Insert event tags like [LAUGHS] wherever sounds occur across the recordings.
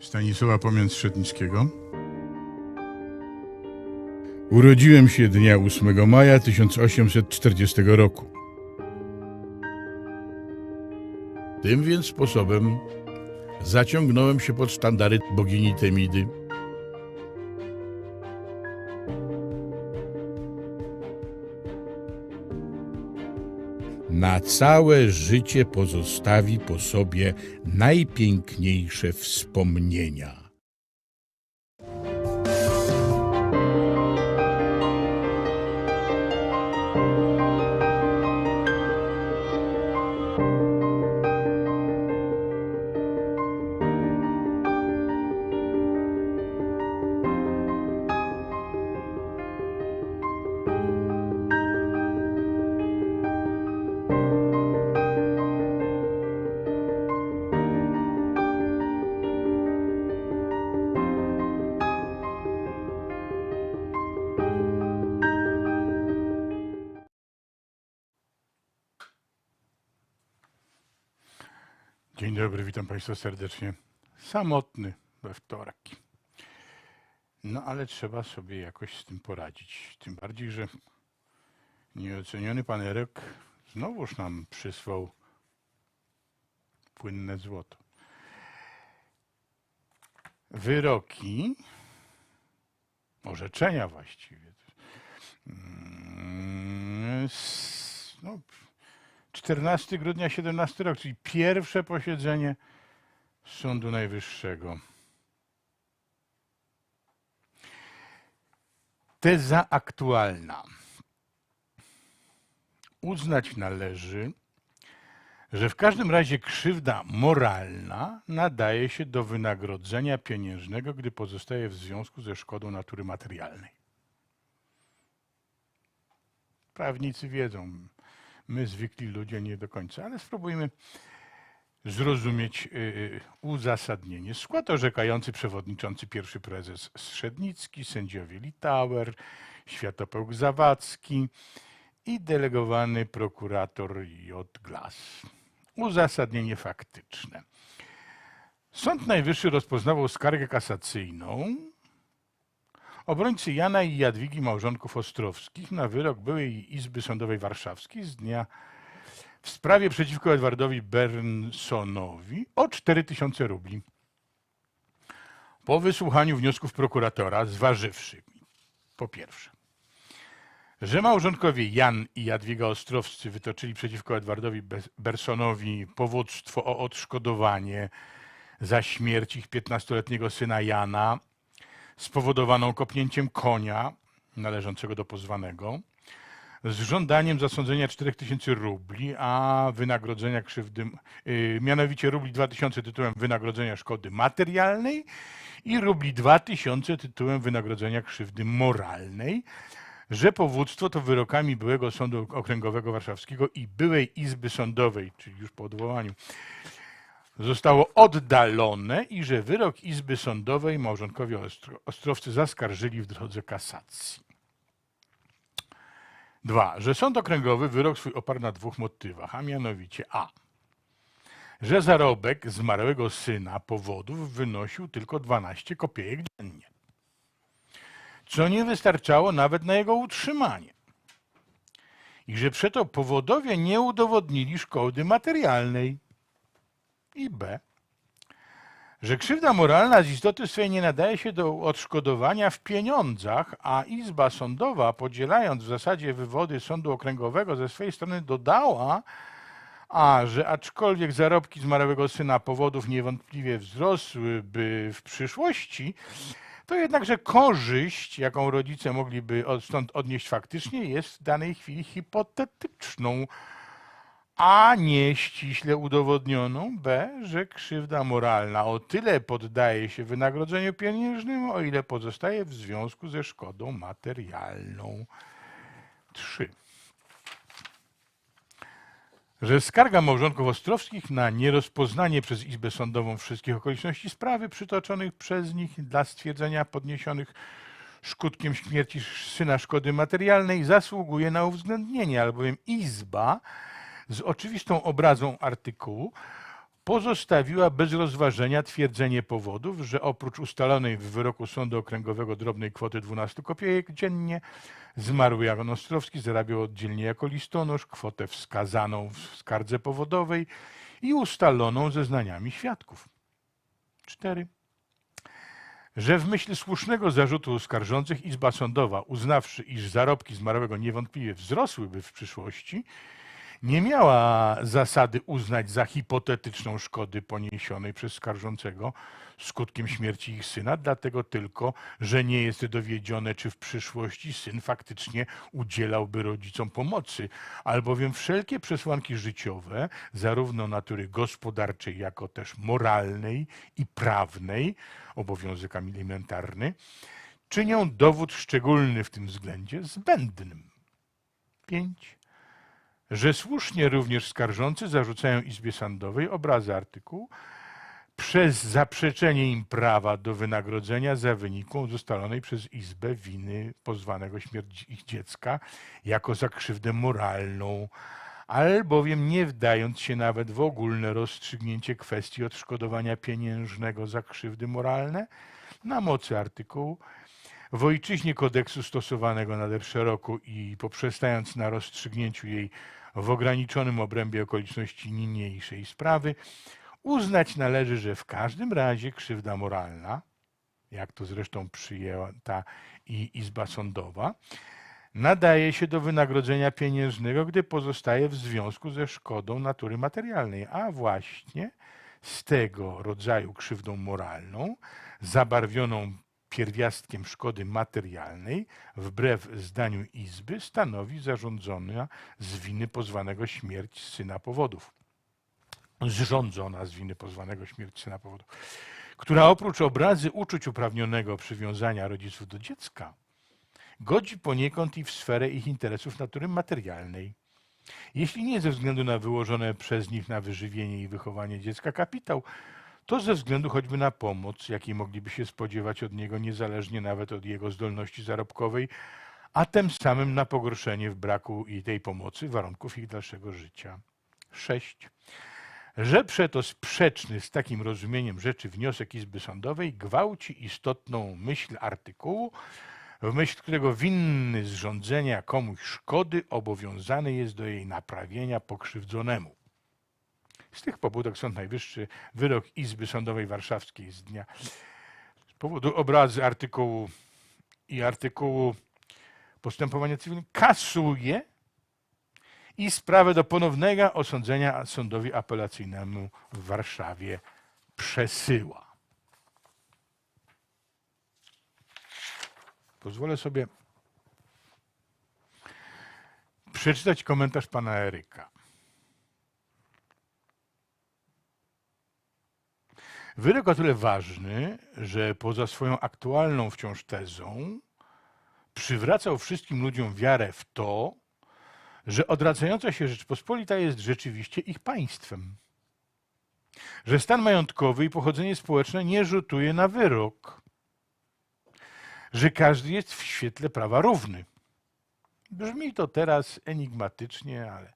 Stanisława Pomięc-Szednickiego. Urodziłem się dnia 8 maja 1840 roku. Tym więc sposobem zaciągnąłem się pod sztandary bogini Temidy. Na całe życie pozostawi po sobie najpiękniejsze wspomnienia. Państwa serdecznie. Samotny we wtorki. No ale trzeba sobie jakoś z tym poradzić. Tym bardziej, że nieoceniony pan Erek znowuż nam przysłał płynne złoto. Wyroki, orzeczenia właściwie. Mm, No, 14 grudnia 17 rok, czyli pierwsze posiedzenie Sądu Najwyższego. Teza aktualna. Uznać należy, że w każdym razie krzywda moralna nadaje się do wynagrodzenia pieniężnego, gdy pozostaje w związku ze szkodą natury materialnej. Prawnicy wiedzą, my zwykli ludzie nie do końca, ale spróbujmy zrozumieć y, y, uzasadnienie. Skład orzekający przewodniczący pierwszy prezes Strzednicki, sędziowie Litauer, Światopełk Zawadzki i delegowany prokurator J. Glas. Uzasadnienie faktyczne. Sąd Najwyższy rozpoznawał skargę kasacyjną obrońcy Jana i Jadwigi małżonków Ostrowskich na wyrok byłej Izby Sądowej Warszawskiej z dnia w sprawie przeciwko Edwardowi Bernsonowi o 4000 rubli. Po wysłuchaniu wniosków prokuratora, zważywszy, po pierwsze, że małżonkowie Jan i Jadwiga Ostrowscy wytoczyli przeciwko Edwardowi Be- Bersonowi powództwo o odszkodowanie za śmierć ich 15-letniego syna Jana spowodowaną kopnięciem konia należącego do pozwanego, z żądaniem zasądzenia 4000 rubli, a wynagrodzenia krzywdy, yy, mianowicie rubli 2000 tytułem wynagrodzenia szkody materialnej i rubli 2000 tytułem wynagrodzenia krzywdy moralnej, że powództwo to wyrokami byłego Sądu Okręgowego Warszawskiego i byłej Izby Sądowej, czyli już po odwołaniu, zostało oddalone i że wyrok Izby Sądowej małżonkowie Ostro- Ostrowcy zaskarżyli w drodze kasacji. Dwa, że Sąd Okręgowy wyrok swój oparł na dwóch motywach, a mianowicie a. że zarobek zmarłego syna powodów wynosił tylko 12 kopiejek dziennie, co nie wystarczało nawet na jego utrzymanie i że przeto powodowie nie udowodnili szkody materialnej i B, że krzywda moralna z istoty swej nie nadaje się do odszkodowania w pieniądzach, a Izba Sądowa, podzielając w zasadzie wywody Sądu Okręgowego ze swej strony, dodała, a że aczkolwiek zarobki zmarłego syna powodów niewątpliwie wzrosłyby w przyszłości, to jednakże korzyść, jaką rodzice mogliby stąd odnieść faktycznie, jest w danej chwili hipotetyczną, a nie ściśle udowodnioną. B, że krzywda moralna o tyle poddaje się wynagrodzeniu pieniężnemu, o ile pozostaje w związku ze szkodą materialną. 3. Że skarga małżonków Ostrowskich na nierozpoznanie przez Izbę Sądową wszystkich okoliczności sprawy przytoczonych przez nich dla stwierdzenia podniesionych szkutkiem śmierci syna szkody materialnej zasługuje na uwzględnienie, albowiem Izba z oczywistą obrazą artykułu pozostawiła bez rozważenia twierdzenie powodów, że oprócz ustalonej w wyroku Sądu Okręgowego drobnej kwoty 12 kopiejek dziennie, zmarły Jan Ostrowski zarabiał oddzielnie jako listonosz kwotę wskazaną w skardze powodowej i ustaloną zeznaniami świadków. 4 że w myśl słusznego zarzutu skarżących Izba Sądowa, uznawszy, iż zarobki zmarłego niewątpliwie wzrosłyby w przyszłości, nie miała zasady uznać za hipotetyczną szkody poniesionej przez skarżącego skutkiem śmierci ich syna, dlatego tylko, że nie jest dowiedzione, czy w przyszłości syn faktycznie udzielałby rodzicom pomocy, albowiem wszelkie przesłanki życiowe, zarówno natury gospodarczej, jako też moralnej i prawnej, obowiązek alimentarny, czynią dowód szczególny w tym względzie zbędnym. 5 że słusznie również skarżący zarzucają Izbie Sądowej obrazy artykułu przez zaprzeczenie im prawa do wynagrodzenia za wyniku ustalonej przez Izbę winy pozwanego śmierci ich dziecka jako za krzywdę moralną, albowiem nie wdając się nawet w ogólne rozstrzygnięcie kwestii odszkodowania pieniężnego za krzywdy moralne, na mocy artykułu w ojczyźnie kodeksu stosowanego nader szeroko i poprzestając na rozstrzygnięciu jej w ograniczonym obrębie okoliczności niniejszej sprawy, uznać należy, że w każdym razie krzywda moralna, jak to zresztą przyjęła ta i Izba Sądowa, nadaje się do wynagrodzenia pieniężnego, gdy pozostaje w związku ze szkodą natury materialnej, a właśnie z tego rodzaju krzywdą moralną, zabarwioną pierwiastkiem szkody materialnej, wbrew zdaniu Izby, stanowi zarządzona z winy pozwanego śmierć syna powodów. Zrządzona z winy pozwanego śmierć syna powodów, która oprócz obrazy uczuć uprawnionego przywiązania rodziców do dziecka, godzi poniekąd i w sferę ich interesów natury materialnej. Jeśli nie ze względu na wyłożone przez nich na wyżywienie i wychowanie dziecka kapitał, to ze względu choćby na pomoc, jakiej mogliby się spodziewać od niego, niezależnie nawet od jego zdolności zarobkowej, a tym samym na pogorszenie w braku i tej pomocy warunków ich dalszego życia. 6. Że przeto sprzeczny z takim rozumieniem rzeczy wniosek Izby Sądowej gwałci istotną myśl artykułu, w myśl którego winny zrządzenia komuś szkody obowiązany jest do jej naprawienia pokrzywdzonemu. Z tych pobudek Sąd Najwyższy wyrok Izby Sądowej Warszawskiej z dnia z powodu obrazy artykułu i artykułu postępowania cywilnego kasuje i sprawę do ponownego osądzenia sądowi apelacyjnemu w Warszawie przesyła. Pozwolę sobie przeczytać komentarz pana Eryka. Wyrok o tyle ważny, że poza swoją aktualną wciąż tezą przywracał wszystkim ludziom wiarę w to, że odradzająca się Rzeczpospolita jest rzeczywiście ich państwem. Że stan majątkowy i pochodzenie społeczne nie rzutuje na wyrok. Że każdy jest w świetle prawa równy. Brzmi to teraz enigmatycznie, ale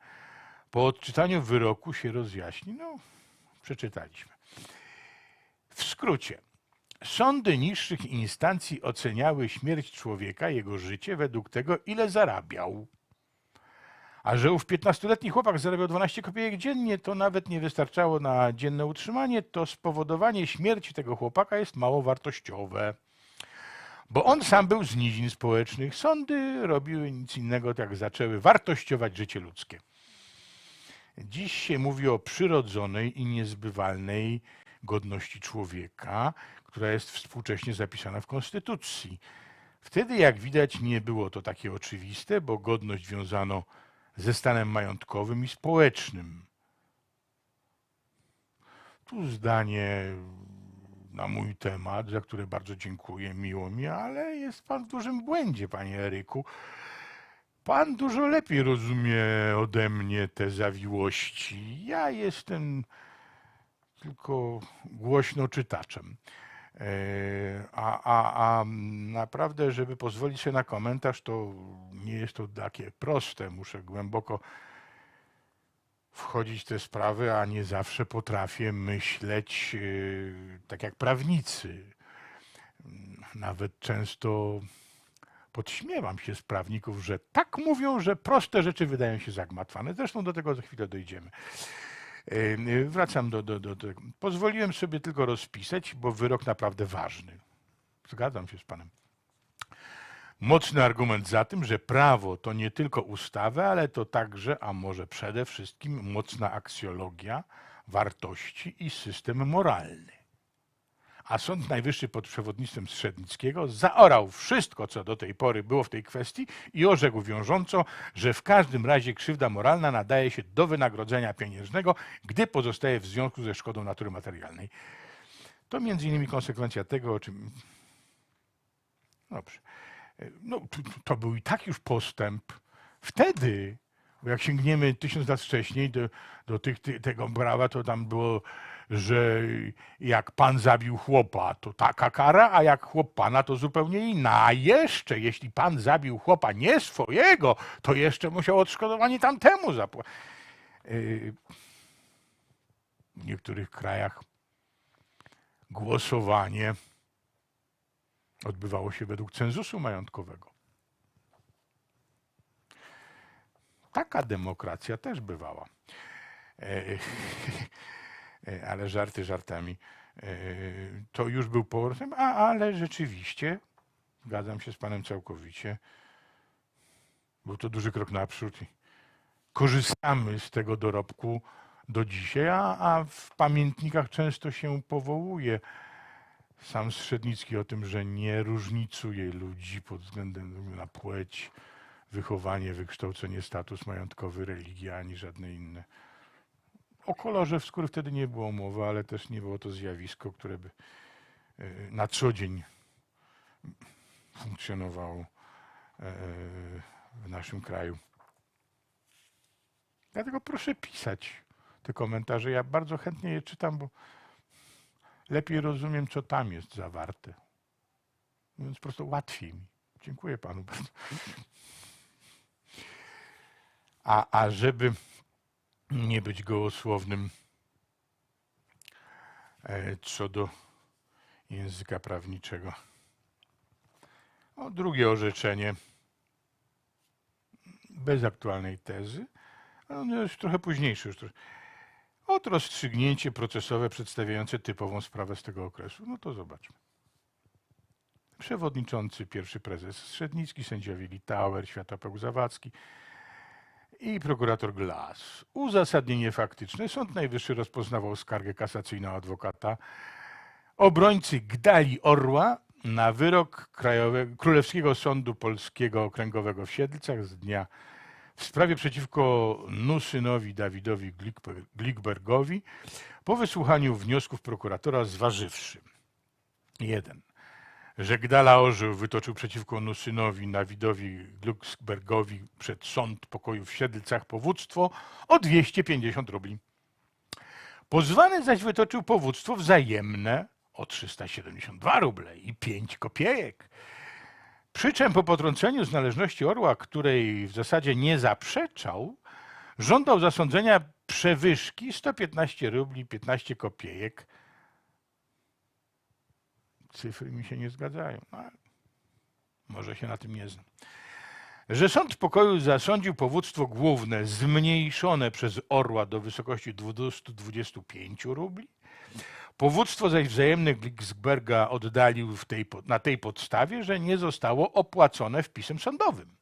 po odczytaniu wyroku się rozjaśni. No, przeczytaliśmy. W skrócie, sądy niższych instancji oceniały śmierć człowieka, jego życie według tego, ile zarabiał. A że ów 15-letni chłopak zarabiał 12 kopiejek dziennie, to nawet nie wystarczało na dzienne utrzymanie, to spowodowanie śmierci tego chłopaka jest mało wartościowe. Bo on sam był z nizin społecznych. Sądy robiły nic innego, jak zaczęły wartościować życie ludzkie. Dziś się mówi o przyrodzonej i niezbywalnej godności człowieka, która jest współcześnie zapisana w Konstytucji. Wtedy, jak widać, nie było to takie oczywiste, bo godność wiązano ze stanem majątkowym i społecznym. Tu zdanie na mój temat, za które bardzo dziękuję, miło mi, ale jest pan w dużym błędzie, panie Eryku. Pan dużo lepiej rozumie ode mnie te zawiłości. Ja jestem tylko głośno czytaczem. E, A, a, a naprawdę, żeby pozwolić sobie na komentarz, to nie jest to takie proste. Muszę głęboko wchodzić w te sprawy, a nie zawsze potrafię myśleć yy, tak jak prawnicy. Nawet często podśmiewam się z prawników, że tak mówią, że proste rzeczy wydają się zagmatwane. Zresztą do tego za chwilę dojdziemy. Yy, Wracam do, do, do tego. Pozwoliłem sobie tylko rozpisać, bo wyrok naprawdę ważny. Zgadzam się z panem. Mocny argument za tym, że prawo to nie tylko ustawy, ale to także, a może przede wszystkim mocna aksjologia, wartości i system moralny. A Sąd Najwyższy pod przewodnictwem Strzednickiego zaorał wszystko, co do tej pory było w tej kwestii i orzekł wiążąco, że w każdym razie krzywda moralna nadaje się do wynagrodzenia pieniężnego, gdy pozostaje w związku ze szkodą natury materialnej. To między innymi konsekwencja tego, o czym Dobrze. No, to, był i tak już postęp. Wtedy, jak sięgniemy tysiąc lat wcześniej do, do tych, ty, tego prawa, to tam było, że jak pan zabił chłopa, to taka kara, a jak chłop pana, to zupełnie inna. A jeszcze, jeśli pan zabił chłopa nie swojego, to jeszcze musiał odszkodowanie tamtemu zapłacić. W niektórych krajach głosowanie odbywało się według cenzusu majątkowego. Taka demokracja też bywała. [LAUGHS] E, ale żarty żartami. E, To już był powrotem, a, ale rzeczywiście, zgadzam się z panem całkowicie, był to duży krok naprzód korzystamy z tego dorobku do dzisiaj, a, a w pamiętnikach często się powołuje sam Strzednicki o tym, że nie różnicuje ludzi pod względem na płeć, wychowanie, wykształcenie, status majątkowy, religia, ani żadne inne. O kolorze skóry wtedy nie było mowy, ale też nie było to zjawisko, które by e, na co dzień funkcjonowało e, w naszym kraju. Dlatego proszę pisać te komentarze. Ja bardzo chętnie je czytam, bo lepiej rozumiem, co tam jest zawarte. Więc po prostu łatwiej mi. Dziękuję panu bardzo. A, a żeby nie być gołosłownym e, co do języka prawniczego. O, drugie orzeczenie bez aktualnej tezy, ale ono jest trochę późniejsze już. Od rozstrzygnięcie procesowe przedstawiające typową sprawę z tego okresu. No to zobaczmy. Przewodniczący pierwszy prezes Strzednicki, sędziowie Litauer, Światopeł Zawadzki i prokurator Glas. Uzasadnienie faktyczne. Sąd Najwyższy rozpoznawał skargę kasacyjną adwokata obrońcy Gdali Orła na wyrok Królewskiego Sądu Polskiego Okręgowego w Siedlcach z dnia w sprawie przeciwko Nusynowi Dawidowi Glikber- Glikbergowi po wysłuchaniu wniosków prokuratora zważywszy. 1. Że Gdala wytoczył przeciwko Nusynowi Dawidowi Glucksbergowi przed sąd pokoju w Siedlcach powództwo o 250 rubli. Pozwany zaś wytoczył powództwo wzajemne o 372 ruble i 5 kopiejek. Przy czym po potrąceniu z należności orła, której w zasadzie nie zaprzeczał, żądał zasądzenia przewyżki 115 rubli 15 kopiejek. Cyfry mi się nie zgadzają. No, może się na tym nie znam. Że sąd pokoju zasądził powództwo główne zmniejszone przez orła do wysokości 225 rubli. Powództwo zaś wzajemne Glicksberga oddalił tej, na tej podstawie, że nie zostało opłacone wpisem sądowym.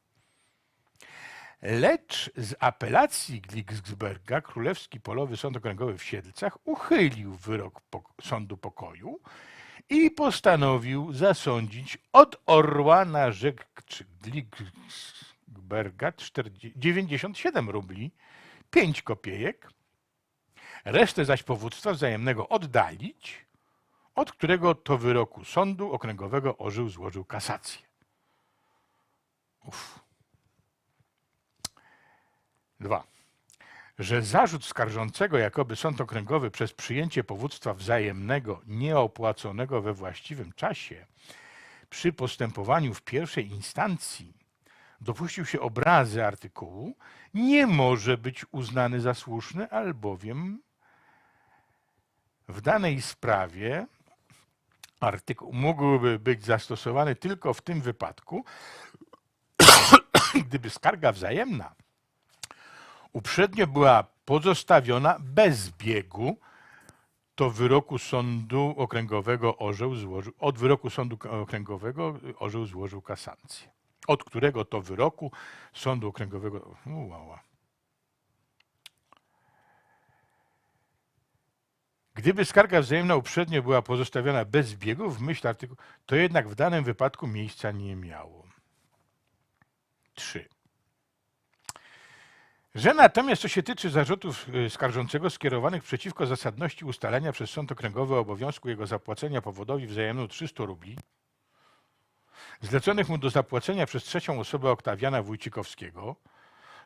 Lecz z apelacji Glicksberga Królewski Polowy Sąd Okręgowy w Siedlcach uchylił wyrok sądu pokoju i postanowił zasądzić od Orła na 40 97 rubli, 5 kopiejek, resztę zaś powództwa wzajemnego oddalić, od którego to wyroku sądu okręgowego Orzył złożył kasację. Uf. Dwa. Że zarzut skarżącego, jakoby sąd okręgowy przez przyjęcie powództwa wzajemnego nieopłaconego we właściwym czasie przy postępowaniu w pierwszej instancji dopuścił się obrazy artykułu, nie może być uznany za słuszny, albowiem w danej sprawie artykuł mógłby być zastosowany tylko w tym wypadku, [COUGHS] gdyby skarga wzajemna uprzednio była pozostawiona bez biegu, to wyroku sądu okręgowego orzeł złożył, od wyroku sądu okręgowego orzeł złożył kasancję. Od którego to wyroku sądu okręgowego. Uła. Gdyby skarga wzajemna uprzednio była pozostawiona bez biegów w myśl artykułu, to jednak w danym wypadku miejsca nie miało. 3. Że natomiast co się tyczy zarzutów y, skarżącego skierowanych przeciwko zasadności ustalenia przez sąd okręgowy obowiązku jego zapłacenia powodowi wzajemną 300 rubli, zleconych mu do zapłacenia przez trzecią osobę Oktawiana Wójcikowskiego,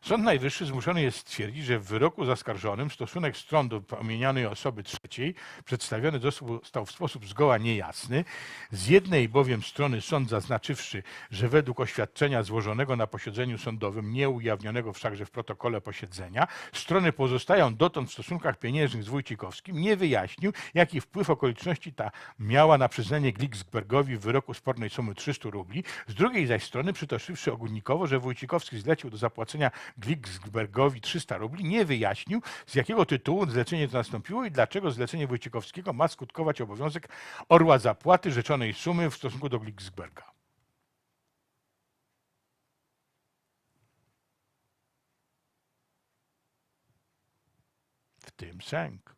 Sąd Najwyższy zmuszony jest stwierdzić, że w wyroku zaskarżonym stosunek stron do pomienionej osoby trzeciej przedstawiony został w sposób zgoła niejasny. Z jednej bowiem strony sąd zaznaczywszy, że według oświadczenia złożonego na posiedzeniu sądowym, nie ujawnionego wszakże w protokole posiedzenia, strony pozostają dotąd w stosunkach pieniężnych z Wójcikowskim, nie wyjaśnił, jaki wpływ okoliczności ta miała na przyznanie Glicksbergowi w wyroku spornej sumy 300 rubli. Z drugiej zaś strony przytoczywszy ogólnikowo, że Wójcikowski zlecił do zapłacenia Glicksbergowi 300 rubli, nie wyjaśnił, z jakiego tytułu zlecenie to nastąpiło i dlaczego zlecenie Wojciechowskiego ma skutkować obowiązek orła zapłaty rzeczonej sumy w stosunku do Glicksberga. W tym sęk.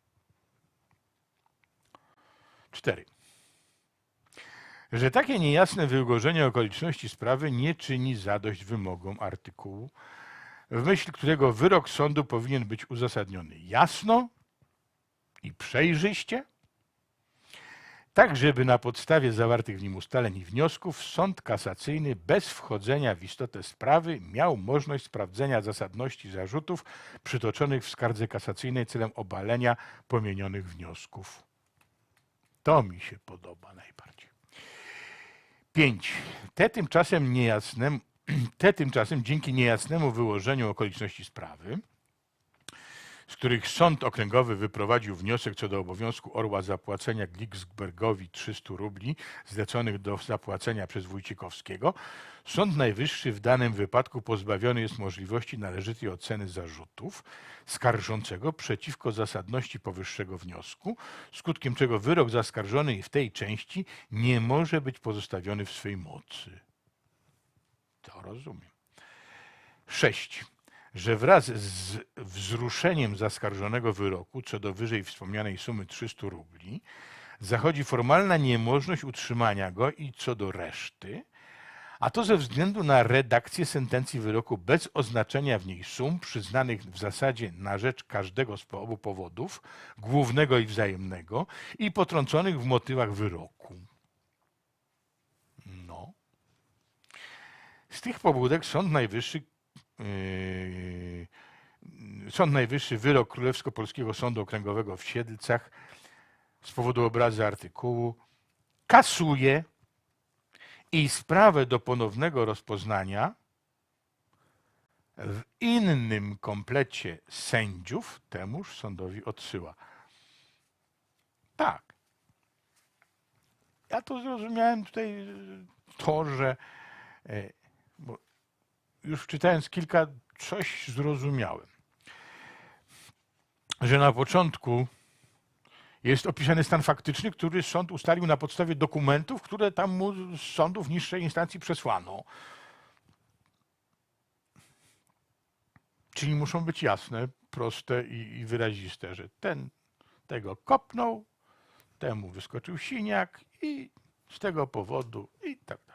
4. Że takie niejasne wyogorzenie okoliczności sprawy nie czyni zadość wymogom artykułu w myśl którego wyrok sądu powinien być uzasadniony jasno i przejrzyście, tak żeby na podstawie zawartych w nim ustaleń i wniosków sąd kasacyjny bez wchodzenia w istotę sprawy miał możliwość sprawdzenia zasadności zarzutów przytoczonych w skardze kasacyjnej celem obalenia pomienionych wniosków. To mi się podoba najbardziej. 5. Te tymczasem niejasne [CLEARS THROAT] te tymczasem dzięki niejasnemu wyłożeniu okoliczności sprawy, z których sąd okręgowy wyprowadził wniosek co do obowiązku Orła zapłacenia Glicksbergowi 300 rubli zleconych do zapłacenia przez Wójcikowskiego, Sąd Najwyższy w danym wypadku pozbawiony jest możliwości należytej oceny zarzutów skarżącego przeciwko zasadności powyższego wniosku, skutkiem czego wyrok zaskarżony w tej części nie może być pozostawiony w swej mocy. To rozumiem. 6. Że wraz z wzruszeniem zaskarżonego wyroku co do wyżej wspomnianej sumy 300 rubli zachodzi formalna niemożność utrzymania go i co do reszty, a to ze względu na redakcję sentencji wyroku bez oznaczenia w niej sum przyznanych w zasadzie na rzecz każdego z obu powodów, głównego i wzajemnego, i potrąconych w motywach wyroku. Z tych pobudek Sąd Najwyższy, yy, Sąd Najwyższy wyrok Królewsko-Polskiego Sądu Okręgowego w Siedlcach z powodu obrazy artykułu kasuje i sprawę do ponownego rozpoznania w innym komplecie sędziów temuż sądowi odsyła. Tak. Ja to zrozumiałem tutaj to, że e, bo już czytając kilka, coś zrozumiałem. Że na początku jest opisany stan faktyczny, który sąd ustalił na podstawie dokumentów, które tam mu z sądów niższej instancji przesłano. Czyli muszą być jasne, proste i, wyraziste, że ten tego kopnął, temu wyskoczył siniak i z tego powodu i tak dalej.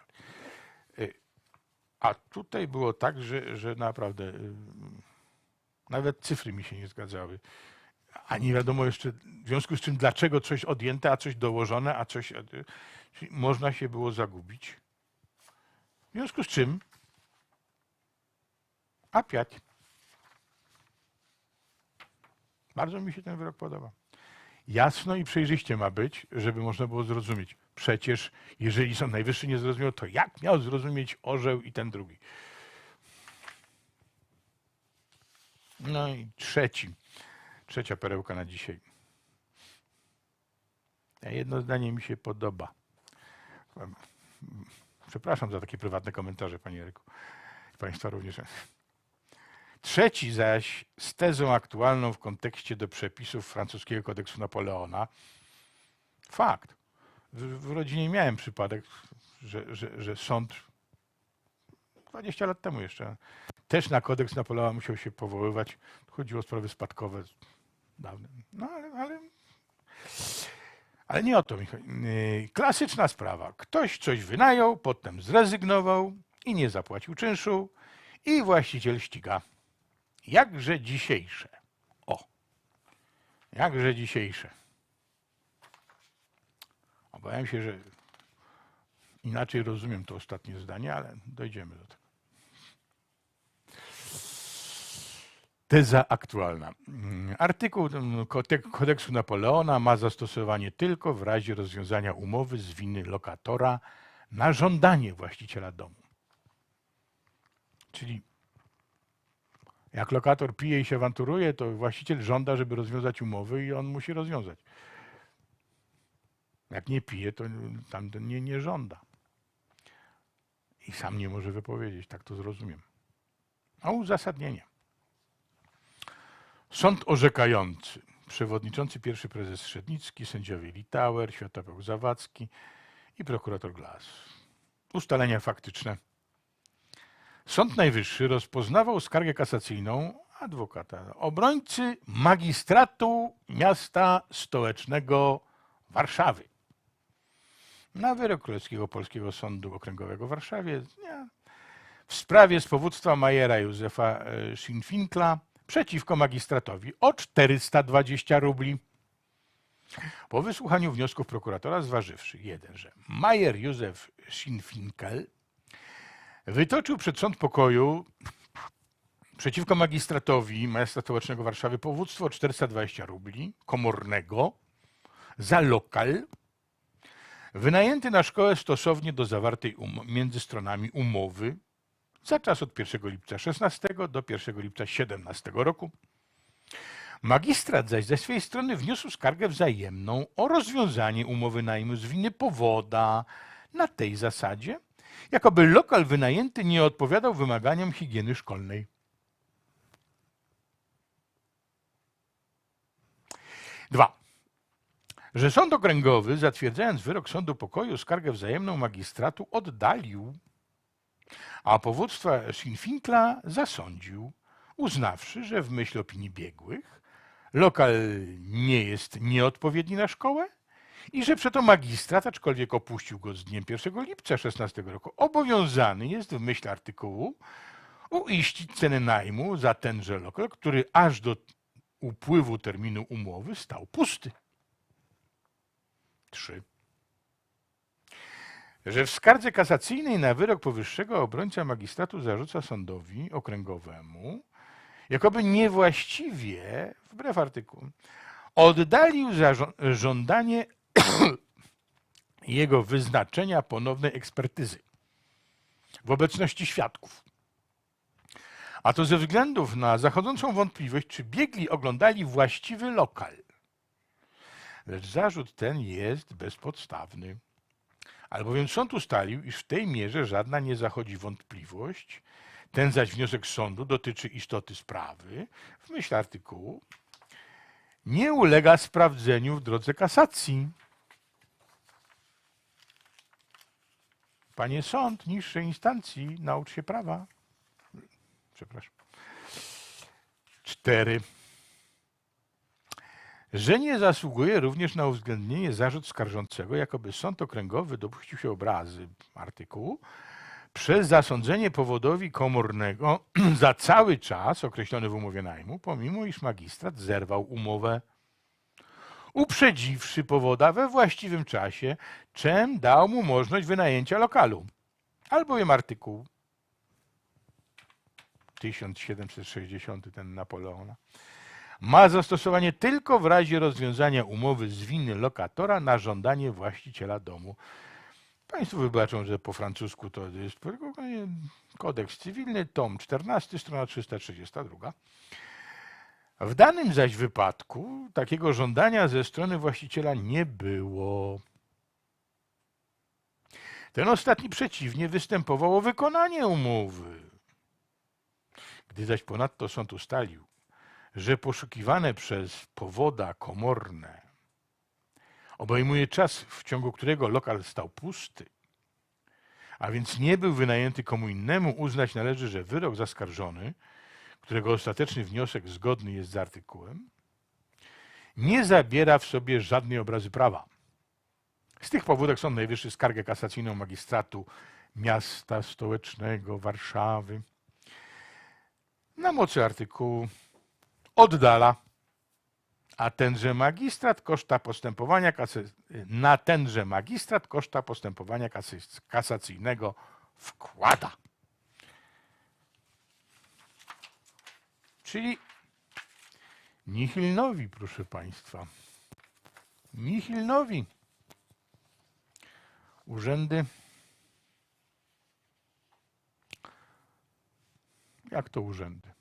A tutaj było tak, że, że naprawdę y, nawet cyfry mi się nie zgadzały. A nie wiadomo jeszcze, w związku z czym, dlaczego coś odjęte, a coś dołożone, a coś. Można się było zagubić. W związku z czym. A piać. Bardzo mi się ten wyrok podoba. Jasno i przejrzyście ma być, żeby można było zrozumieć. Przecież jeżeli Sąd Najwyższy nie zrozumiał, to jak miał zrozumieć orzeł i ten drugi? No i trzeci, trzecia perełka na dzisiaj. Jedno zdanie mi się podoba. Przepraszam za takie prywatne komentarze, panie Eryku. Państwa również. Trzeci zaś z tezą aktualną w kontekście do przepisów francuskiego kodeksu Napoleona. Fakt. W, w rodzinie miałem przypadek, że, że, że sąd 20 lat temu jeszcze też na kodeks Napoleona musiał się powoływać. Chodziło o sprawy spadkowe dawne. No ale, ale, ale nie o to mi chodzi. Yy, Klasyczna sprawa. Ktoś coś wynajął, potem zrezygnował i nie zapłacił czynszu i właściciel ściga. Jakże dzisiejsze. O. Jakże dzisiejsze. Obawiam się, że inaczej rozumiem to ostatnie zdanie, ale dojdziemy do tego. Teza aktualna. Mm, Artykuł mm, kode- kodeksu Napoleona ma zastosowanie tylko w razie rozwiązania umowy z winy lokatora na żądanie właściciela domu. Czyli jak lokator pije i się awanturuje, to właściciel żąda, żeby rozwiązać umowę i on musi rozwiązać. Jak nie pije, to tamten nie, nie żąda. I sam nie może wypowiedzieć, tak to zrozumiem. A uzasadnienie. Sąd orzekający. Przewodniczący pierwszy prezes Szednicki, sędziowie Litauer, Światopeł Zawadzki i prokurator Glas. Ustalenia faktyczne. Sąd Najwyższy rozpoznawał skargę kasacyjną adwokata, obrońcy magistratu miasta stołecznego Warszawy na wyrok Królewskiego Polskiego Sądu Okręgowego w Warszawie dnia w sprawie z powództwa Majera Józefa e, Schinfinkla przeciwko magistratowi o 420 rubli. Po wysłuchaniu wniosków prokuratora zważywszy, jeden, że Majer Józef Schinfinkel wytoczył przed sąd pokoju przeciwko magistratowi Majestatu Stołecznego Warszawy powództwo o 420 rubli komornego za lokal wynajęty na szkołę stosownie do zawartej um- między stronami umowy za czas od 1 lipca 16 do 1 lipca 17 roku. Magistrat zaś ze swojej strony wniósł skargę wzajemną o rozwiązanie umowy najmu z winy powoda na tej zasadzie, jakoby lokal wynajęty nie odpowiadał wymaganiom higieny szkolnej. Dwa że sąd okręgowy, zatwierdzając wyrok sądu pokoju, skargę wzajemną magistratu oddalił, a powództwa Schinfinkla zasądził, uznawszy, że w myśl opinii biegłych lokal nie jest nieodpowiedni na szkołę i że przeto magistrat, aczkolwiek opuścił go z dniem 1 lipca 16 roku, obowiązany jest w myśl artykułu uiścić cenę najmu za tenże lokal, który aż do upływu terminu umowy stał pusty. 3. Że w skardze kasacyjnej na wyrok powyższego obrońca magistratu zarzuca sądowi okręgowemu, jakoby niewłaściwie, wbrew artykułom, oddalił żądanie [COUGHS] jego wyznaczenia ponownej ekspertyzy w obecności świadków. A to ze względów na zachodzącą wątpliwość, czy biegli oglądali właściwy lokal lecz zarzut ten jest bezpodstawny. Albowiem sąd ustalił, iż w tej mierze żadna nie zachodzi wątpliwość, ten zaś wniosek sądu dotyczy istoty sprawy, w myśl artykułu, nie ulega sprawdzeniu w drodze kasacji. Panie sąd niższej instancji, naucz się prawa. Przepraszam. Cztery że nie zasługuje również na uwzględnienie zarzut skarżącego, jakoby sąd okręgowy dopuścił się obrazy artykułu przez zasądzenie powodowi komornego [CLEARS THROAT] za cały czas określony w umowie najmu, pomimo iż magistrat zerwał umowę, uprzedziwszy powoda we właściwym czasie, czym dał mu możliwość wynajęcia lokalu. Albowiem artykuł 1760 ten Napoleona ma zastosowanie tylko w razie rozwiązania umowy z winy lokatora na żądanie właściciela domu. Państwo wybaczą, że po francusku to jest kodeks cywilny, tom 14, strona 332. W danym zaś wypadku takiego żądania ze strony właściciela nie było. Ten ostatni przeciwnie występował o wykonanie umowy. Gdy zaś ponadto sąd ustalił, że poszukiwane przez powoda komorne obejmuje czas, w ciągu którego lokal stał pusty, a więc nie był wynajęty komu innemu, uznać należy, że wyrok zaskarżony, którego ostateczny wniosek zgodny jest z artykułem, nie zabiera w sobie żadnej obrazy prawa. Z tych powodów Sąd Najwyższy skargę kasacyjną magistratu miasta stołecznego Warszawy na mocy artykułu oddala, a tenże magistrat koszta postępowania na tenże magistrat koszta postępowania kasacyjnego wkłada. Czyli nihil nowi, proszę Państwa. Nihil nowi. Urzędy. Jak to urzędy?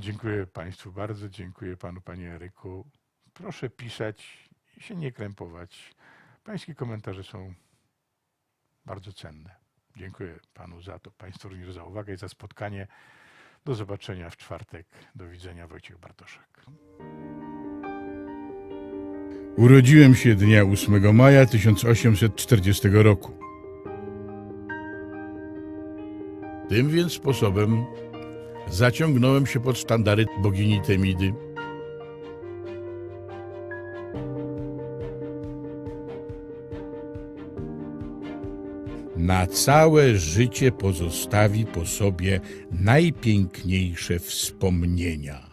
Dziękuję Państwu bardzo, dziękuję Panu, Panie Eryku. Proszę pisać i się nie krępować. Pańskie komentarze są bardzo cenne. Dziękuję Panu za to, Państwu również za uwagę i za spotkanie. Do zobaczenia w czwartek. Do widzenia, Wojciech Bartoszek. Urodziłem się dnia 8 maja 1840 roku. Tym więc sposobem zaciągnąłem się pod sztandary bogini Temidy. Na całe życie pozostawi po sobie najpiękniejsze wspomnienia.